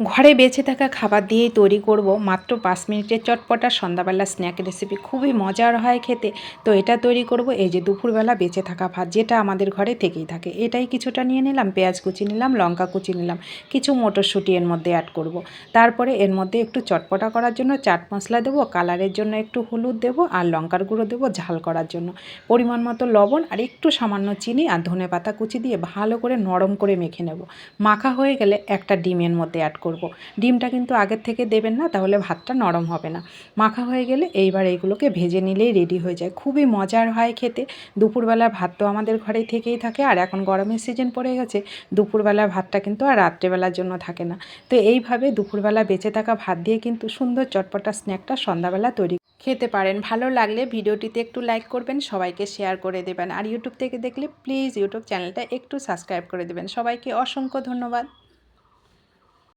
ঘরে বেঁচে থাকা খাবার দিয়েই তৈরি করব মাত্র পাঁচ মিনিটের চটপটা সন্ধ্যাবেলা স্ন্যাক রেসিপি খুবই মজার হয় খেতে। তো এটা তৈরি করব এই যে দুপুরবেলা বেঁচে থাকা ভাত, যেটা আমাদের ঘরে থেকেই থাকে। এটাই কিছুটা নিয়ে নিলাম, পেঁয়াজ কুচি নিলাম, লঙ্কা কুচি নিলাম, কিছু মটরশুঁটি এর মধ্যে অ্যাড করব। তারপরে এর মধ্যে একটু চটপটা করার জন্য চাট মশলা দেবো কালারের জন্য একটু হলুদ দেবো আর লঙ্কার গুঁড়ো দেবো ঝাল করার জন্য। পরিমাণ মতো লবণ আর একটু সামান্য চিনি আর ধনে পাতা কুচি দিয়ে ভালো করে নরম করে মেখে নেব। মাখা হয়ে গেলে একটা ডিমের মধ্যে অ্যাড। ডিমটা কিন্তু আগের থেকে দেবেন না, তাহলে ভাতটা নরম হবে না। মাখা হয়ে গেলে এইবার এইগুলোকে ভেজে নিলেই রেডি হয়ে যায়। খুবই মজার হয় খেতে। দুপুরবেলা ভাত তো আমাদের ঘরেই থেকেই থাকে, আর এখন গরমের সিজন পড়ে গেছে, দুপুরবেলা ভাতটা কিন্তু আর রাত্রেবেলার জন্য থাকে না। তো এইভাবে দুপুরবেলা বেঁচে থাকা ভাত দিয়ে কিন্তু সুন্দর চটপটা স্ন্যাকটা সন্ধ্যাবেলা তৈরি খেতে পারেন। ভালো লাগলে ভিডিওটিতে একটু লাইক করবেন, সবাইকে শেয়ার করে দেবেন। আর ইউটিউব থেকে দেখলে প্লিজ ইউটিউব চ্যানেলটা একটু সাবস্ক্রাইব করে দেবেন। সবাইকে অসংখ্য ধন্যবাদ।